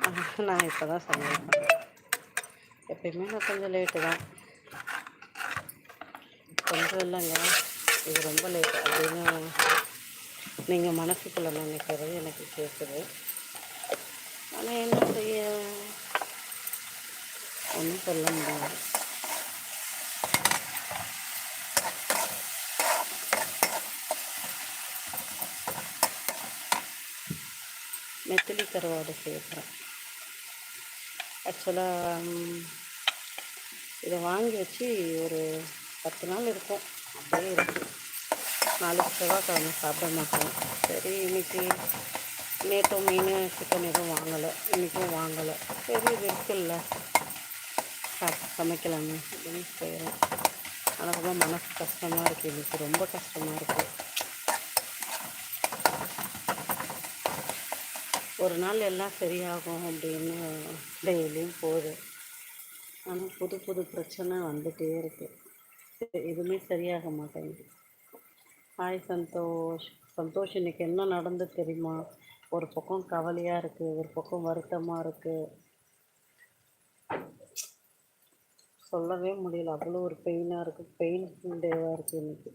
நான் இப்போ தான் சமையல் பண்ணேன். எப்பயுமே நான் கொஞ்சம் லேட்டு தான். கொஞ்சம் இல்லைங்க இது ரொம்ப லேட் அப்படின்னு நீங்கள் மனசுக்குள்ளே நினைக்கிறது எனக்கு கேட்குது ஆனால் என்ன செய்ய? ஒன்றும் சொல்ல முடியாது. நெத்திலி கருவாடு செய்யப்படுறேன் ஆக்சுவலாக இதை வாங்கி வச்சு ஒரு பத்து நாள் இருக்கும். அப்படியே இருக்குது நாளைக்கு செவ்வாய்க்கிழமை சாப்பிட மாட்டோம். சரி இன்னைக்கு நேற்று மீன் சிக்கன் எதுவும் வாங்கலை. இன்றைக்கும் வாங்கலை. சரி இது இருக்குல்ல. சமைக்கலாமே அப்படின்னு செய்கிறேன் ஆனால் ரொம்ப மனசு கஷ்டமாக இருக்குது இன்றைக்கி ரொம்ப கஷ்டமாக இருக்குது ஒரு நாள் எல்லாம் சரியாகும் அப்படின்னு டெய்லியும் போகுது. ஆனால் புது புது பிரச்சனை வந்துகிட்டே இருக்குது எதுவுமே சரியாக மாட்டேங்குது. ஹாய் சந்தோஷ். சந்தோஷ் இன்னைக்கு என்ன நடந்து தெரியுமா? ஒரு பக்கம் கவலையாக இருக்குது ஒரு பக்கம் வருத்தமாக இருக்குது சொல்லவே முடியல. அவ்வளோ ஒரு பெயினாக இருக்குது பெயின் டேவாக இருக்குது இன்றைக்கி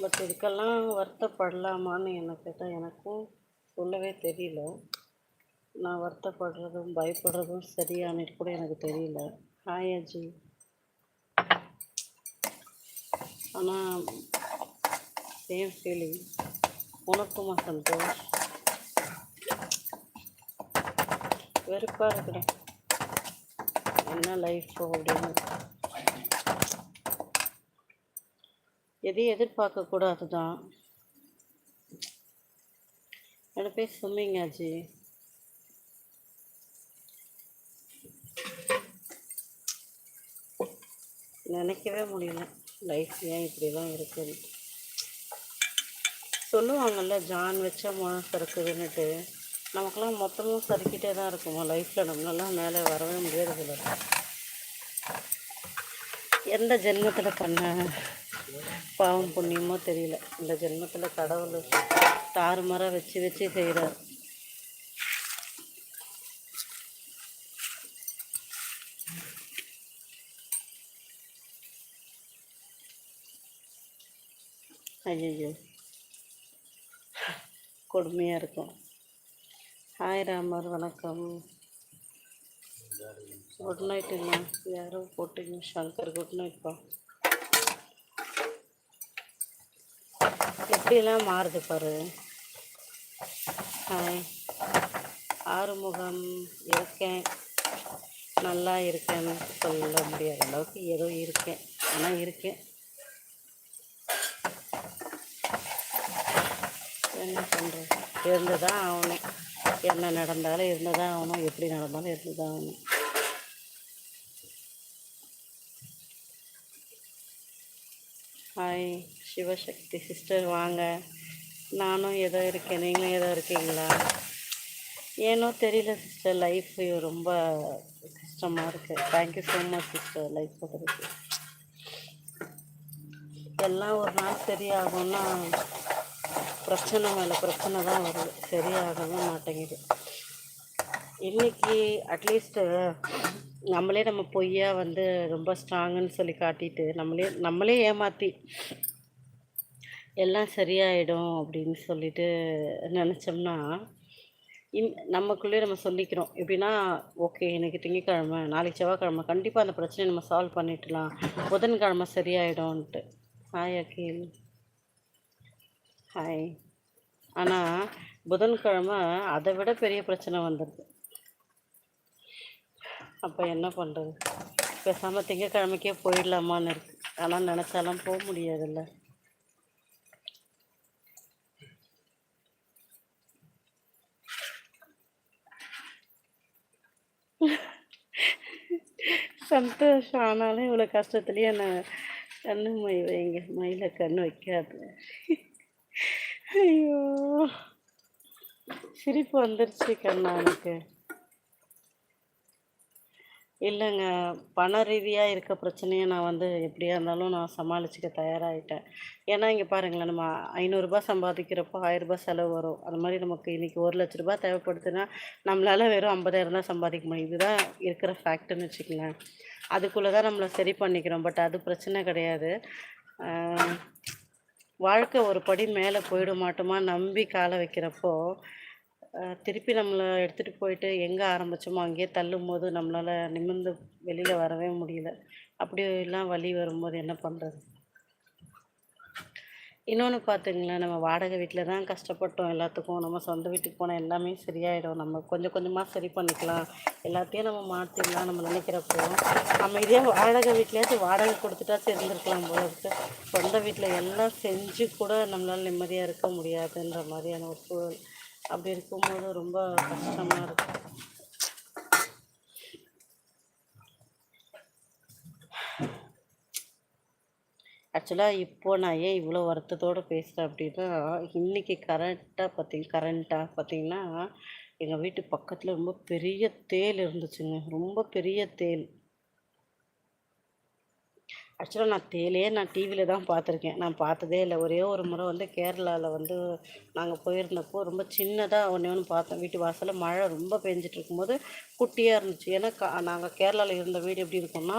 பட் இதுக்கெல்லாம் வருத்தப்படலாமான்னு என்னை கேட்டால் எனக்கும் சொல்லவே தெரியல. நான் வருத்தப்படுறதும் பயப்படுறதும் சரியானது கூட எனக்கு தெரியல. ஹாய் அஜி ஆனால் சேம் ஃபீலிங் உனக்குமா சந்தோஷ்? வெறுப்பாக இருக்கிறேன் என்ன லைஃப் அப்படின்னு. எதையும் எதிர்பார்க்கக்கூடாது தான் என்னோட பேர் சொன்னீங்க அஜி. நினைக்கவே முடியல. லைஃப் ஏன் இப்படிலாம் இருக்குன்னு. சொல்லுவாங்கல்ல ஜான் வச்சா முழம் சறுக்குதுன்னுட்டு. நமக்கெல்லாம் மொத்தமும் சறுக்கிட்டே தான் இருக்குமா லைஃப்பில் நம்மளெல்லாம் மேலே வரவே முடியாது எந்த ஜென்மத்தில் பண்ண? பாவம் புண்ணியமோ தெரியல. இந்த ஜென்மத்தில் கடவுள் தாறுமாறாக வச்சு வச்சு செய்கிறார் ஐயோ கொடுமையாக இருக்கும். ஹாய் ராமர் வணக்கம். குட் நைட்டுங்க யாரும் போட்டிங்க சங்கர் குட் நைட்ப்பா எப்படிலாம் மாறுது பாரு. ஆறுமுகம் இருக்கேன். நல்லா இருக்கேன்னு சொல்ல முடியாத அளவுக்கு ஏதோ இருக்கேன். ஆனால் இருக்கேன். என்ன பண்ணுறது இருந்து தான் ஆகணும். என்ன நடந்தாலும் இருந்து தான் ஆகணும். எப்படி நடந்தாலும் இருந்து தான் ஆகணும் ஹாய் சிவசக்தி சிஸ்டர் வாங்க. நானும் ஏதோ இருக்கேன். நீங்களும் ஏதோ இருக்கீங்களா? ஏனோ தெரியல சிஸ்டர் லைஃப் ரொம்ப கஷ்டமாக இருக்குது thank you so much sister life போடுறதுக்கு எல்லாம் ஒரு நாள் சரியாகும்னா பிரச்சனை மேலே பிரச்சனை தான் வருது. சரியாகவே மாட்டேங்குது. இன்னைக்கு அட்லீஸ்ட்டு நம்மளே நம்ம பொய்யா வந்து ரொம்ப ஸ்ட்ராங்குன்னு சொல்லி காட்டிட்டு நம்மளே நம்மளே ஏமாற்றி எல்லாம் சரியாயிடும் அப்படின்னு சொல்லிட்டு நினச்சோம்னா இன் நமக்குள்ளே நம்ம சொல்லிக்கிறோம். எப்படின்னா ஓகே எனக்கு திங்கக்கிழமை நாளைக்கு செவ்வாய்க்கிழமை கண்டிப்பாக அந்த பிரச்சனையை நம்ம சால்வ் பண்ணிடலாம். புதன்கிழமை சரியாயிடும்ன்ட்டு. ஹாய் அகில். ஹாய் ஆனால் புதன்கிழமை அதை விட பெரிய பிரச்சனை வந்துடுது அப்போ என்ன பண்ணுறது பேசாமல் திங்கக்கிழமைக்கே போயிடலாமான்னு இருக்குது ஆனால் நினச்சாலாம் போக முடியாதுல்ல. சந்தோஷம் ஆனாலும் இவ்வளோ கஷ்டத்துலேயே நான் கண்ணு மை வைங்க. மயில கண்ணு வைக்காது. ஐயோ. சிரிப்பு வந்துருச்சு கண்ணா எனக்கு. இல்லைங்க. பண ரீதியாக இருக்க பிரச்சனையை நான் வந்து எப்படியா இருந்தாலும் நான் சமாளிச்சுக்க தயாராகிட்டேன் ஏன்னா இங்கே பாருங்களேன் நம்ம ஐநூறுரூபா சம்பாதிக்கிறப்போ ஆயிரரூபா செலவு வரும். அது மாதிரி நமக்கு இன்றைக்கி ஒரு லட்ச ரூபா தேவைப்படுதுன்னா நம்மளால் வெறும் ஐம்பதாயிரம் தான் சம்பாதிக்க முடியும். இதுதான் இருக்கிற ஃபேக்ட்னு வச்சுக்கோங்களேன். அதுக்குள்ளே தான் நம்மளை சரி பண்ணிக்கிறோம். பட் அது பிரச்சனை கிடையாது. வாழ்க்கை ஒரு படி மேலே போயிட மாட்டோமா நம்பி காலை வைக்கிறப்போ திருப்பி நம்மளை எடுத்துகிட்டு போயிட்டு எங்கே ஆரம்பிச்சோமோ அங்கேயே தள்ளும்போது நம்மளால் நிமிர்ந்து வெளியில் வரவே முடியல. அப்படி எல்லாம் வழி வரும்போது என்ன பண்ணுறது இன்னொன்று பார்த்துங்களேன் நம்ம வாடகை வீட்டில் தான் கஷ்டப்பட்டோம் எல்லாத்துக்கும். நம்ம சொந்த வீட்டுக்கு போனால் எல்லாமே சரியாயிடும். நம்ம கொஞ்சம் கொஞ்சமாக சரி பண்ணிக்கலாம். எல்லாத்தையும் நம்ம மாற்றிடலாம் நம்ம நினைக்கிறப்போ. நம்ம இதே வாடகை வீட்லேயாச்சும் வாடகை கொடுத்துட்டா சேர்ந்துருக்கலாம் போல இருக்கு. சொந்த வீட்டில் எல்லாம் செஞ்சு கூட நம்மளால் நிம்மதியாக இருக்க முடியாதுன்ற மாதிரியான ஒரு சூழல். அப்படி இருக்கும்போது ரொம்ப கஷ்டமாக இருக்கும் ஆக்சுவலாக இப்போ நான் ஏன் இவ்வளோ வருத்தத்தோடு பேசுகிறேன் அப்படின்னா இன்றைக்கி கரண்ட்டாக பார்த்தீங்க கரண்ட்டாக பார்த்தீங்கன்னா எங்கள் வீட்டு பக்கத்தில் ரொம்ப பெரிய தேல் இருந்துச்சுங்க. ரொம்ப பெரிய தேல். ஆக்சுவலாக நான் தேலே நான் டிவியில் தான் பார்த்துருக்கேன். நான் பார்த்ததே இல்லை. ஒரே ஒரு முறை வந்து கேரளாவில் வந்து நாங்கள் போயிருந்தப்போ ரொம்ப சின்னதாக ஒன்றே ஒன்று பார்த்தோம். வீட்டு வாசலில் மழை ரொம்ப பெஞ்சிட்டு இருக்கும்போது குட்டியாக இருந்துச்சு. ஏன்னா கா நாங்கள் கேரளாவில் இருந்த வீடு எப்படி இருக்கும்னா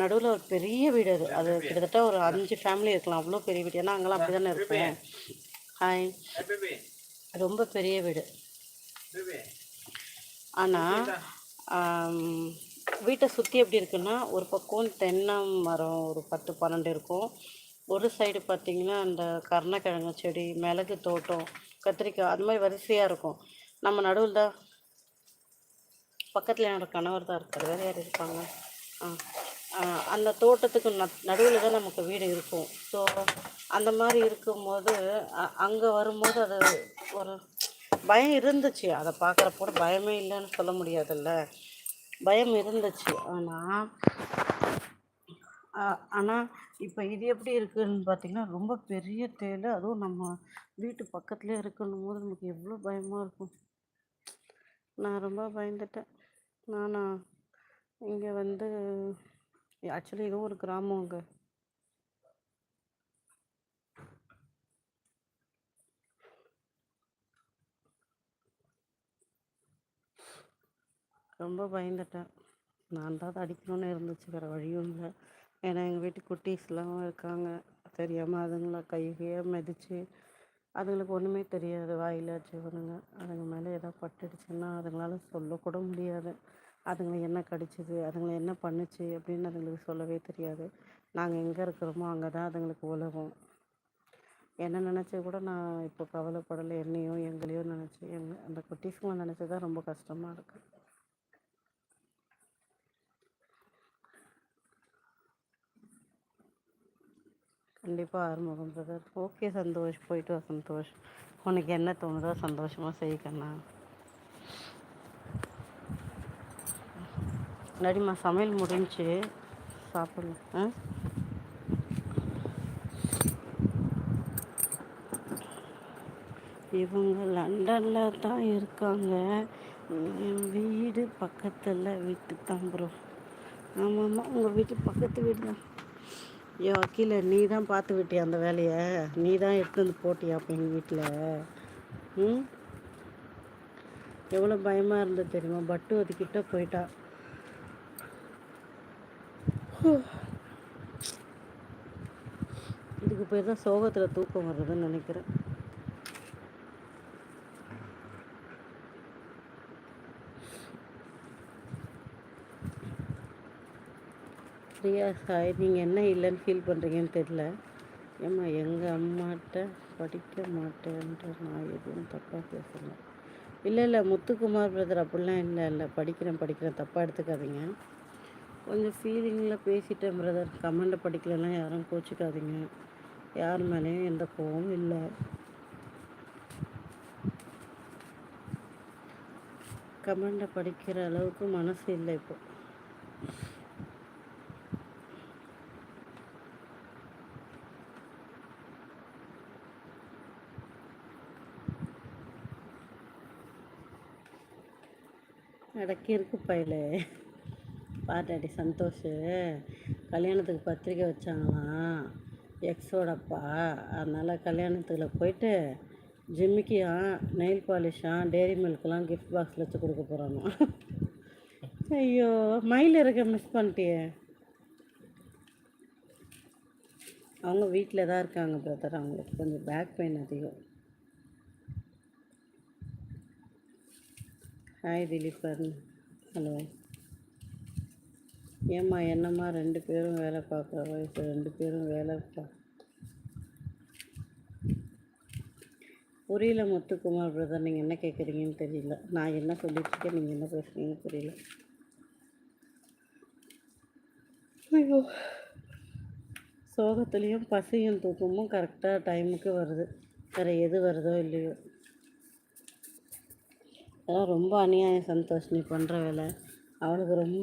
நடுவில் ஒரு பெரிய வீடு அது. அது கிட்டத்தட்ட ஒரு அஞ்சு ஃபேமிலி இருக்கலாம். அவ்வளோ பெரிய வீடு. ஏன்னா அங்கெல்லாம் அப்படி தானே இருக்கும். ஹாய் ரொம்ப பெரிய வீடு. ஆனால் வீட்டை சுற்றி எப்படி இருக்குன்னா ஒரு பக்கம் தென்னை மரம் ஒரு பத்து பன்னெண்டு இருக்கும். ஒரு சைடு பார்த்திங்கன்னா அந்த கருணக்கிழங்கு செடி மிளகு தோட்டம் கத்திரிக்காய் அது மாதிரி வரிசையாக இருக்கும். நம்ம நடுவில் தான் பக்கத்தில் என்னோடய கணவர் தான் இருக்கார். வேறு யார் இருப்பாங்க? ஆ அந்த தோட்டத்துக்கு நடுவில் தான் நமக்கு வீடு இருக்கும். ஸோ அந்த மாதிரி இருக்கும்போது அங்கே வரும்போது அது ஒரு பயம் இருந்துச்சு. அதை பார்க்குறப்போ பயமே இல்லைன்னு சொல்ல முடியாதுல்ல. பயம் இருந்துச்சு. ஆனால் ஆனால் இப்போ இது எப்படி இருக்குதுன்னு பார்த்தீங்கன்னா ரொம்ப பெரிய தேல் அதுவும் நம்ம வீட்டு பக்கத்துலேயே இருக்கணும் போது நமக்கு எவ்வளோ பயமாக இருக்கும். நான் ரொம்ப பயந்துட்டேன். நானா இங்கே வந்து ஆக்சுவலி இதுவும் ஒரு கிராமங்க ரொம்ப பயந்துட்டேன். நான் தான் அதை அடிக்கணும்னு இருந்துச்சு வேறு வழியும் இல்லை. ஏன்னா எங்கள் வீட்டு குட்டீஸ்லாம் இருக்காங்க. தெரியாமல் அதுங்கள கையே மிதித்து அதுங்களுக்கு ஒன்றுமே தெரியாது வாயில் ஜீவனுங்க அதுங்க மேலே ஏதாவது பட்டுடுச்சுன்னா அதுங்களால சொல்லக்கூட முடியாது. அதுங்களை என்ன கடிச்சிது அதுங்களை என்ன பண்ணுச்சு அப்படின்னு அதுங்களுக்கு சொல்லவே தெரியாது. நாங்கள் எங்கே இருக்கிறோமோ அங்கே தான் அதுங்களுக்கு உலகம். என்ன நினச்சி கூட நான் இப்போ கவலைப்படலை. என்னையோ எங்களையோ நினச்சி எங்கள் அந்த குட்டீஸுங்களை நினச்சி தான் ரொம்ப கஷ்டமாக இருக்குது கண்டிப்பாக ஆறுமுகம் பிரதர் ஓகே சந்தோஷ் போயிட்டு வா சந்தோஷ். உனக்கு என்ன தோணுதோ சந்தோஷமாக செய்யக்கண்ணா நடிமா சமையல் முடிஞ்சு சாப்பிடலாம் ஆ? இவங்க லண்டனில் தான் இருக்காங்க. என் வீடு பக்கத்தில் வீட்டு தான் ப்ரோ ஆமாம்மா உங்கள் வீட்டு பக்கத்து வீடு தான் ஐயோ வக்கீல நீ தான் பார்த்து விட்டியா அந்த வேலையை? நீ தான் எடுத்து வந்து போட்டியா அப்போ எங்கள் வீட்டில் ம்? எவ்வளோ பயமாக இருந்தது தெரியுமா? பட்டு அதுக்கிட்ட போயிட்டா. இதுக்கு பேர் தான் சோகத்தில் தூக்கம் வர்றதுன்னு நினைக்கிறேன். பிரியா சாய் நீங்கள் என்ன இல்லைன்னு ஃபீல் பண்ணுறீங்கன்னு தெரில ஏம்மா எங்கள் அம்மாட்ட படிக்க மாட்டேன்ற நான் எதுவும் தப்பாக பேசல. இல்லை இல்லை முத்துக்குமார் பிரதர் அப்படிலாம் இல்லை இல்லை. படிக்கிறேன் படிக்கிறேன். தப்பாக எடுத்துக்காதீங்க. கொஞ்சம் ஃபீலிங்கில் பேசிட்டேன் பிரதர் கமெண்ட்டை படிக்கலைன்னா யாரும் கோச்சிக்காதீங்க. யார் மேலேயும் எந்த கோவமும் இல்லை. கமெண்ட்டை படிக்கிற அளவுக்கு மனசு இல்லை இப்போ. அடக்கி இருக்கு பையில. பாட்டாடி சந்தோஷ். கல்யாணத்துக்கு பத்திரிக்கை வச்சாங்களாம். எக்ஸோடப்பா அதனால் கல்யாணத்தில் போயிட்டு ஜிம்மிக்கியாம் நெயில் பாலிஷாம் டெய்ரி மில்க்லாம் கிஃப்ட் பாக்ஸில் வச்சு கொடுக்க போகிறாங்க ஐயோ மயில் இருக்க மிஸ் பண்ணிட்டியே. அவங்க வீட்டில் தான் இருக்காங்க பிரதர் அவங்களுக்கு கொஞ்சம் பேக் பெயின் அதிகம். ஹாய் திலீபன் ஹலோ ஏம்மா என்னம்மா ரெண்டு பேரும் வேலை பார்க்குற இப்போ ரெண்டு பேரும் வேலை பா புரியல முத்துக்குமார் பிரதர் நீங்கள் என்ன கேட்குறீங்கன்னு தெரியல. நான் என்ன சொல்லிட்டுருக்கேன் நீங்கள் என்ன பேசுகிறீங்கன்னு புரியல. ஐயோ. சோகத்துலேயும் பசியும் தூக்கமும் கரெக்டாக டைமுக்கு வருது. வேறு எது வருதோ இல்லையோ. அதெல்லாம் ரொம்ப அநியாயம் சந்தோஷ் நீ பண்ணுற வேலை. அவளுக்கு ரொம்ப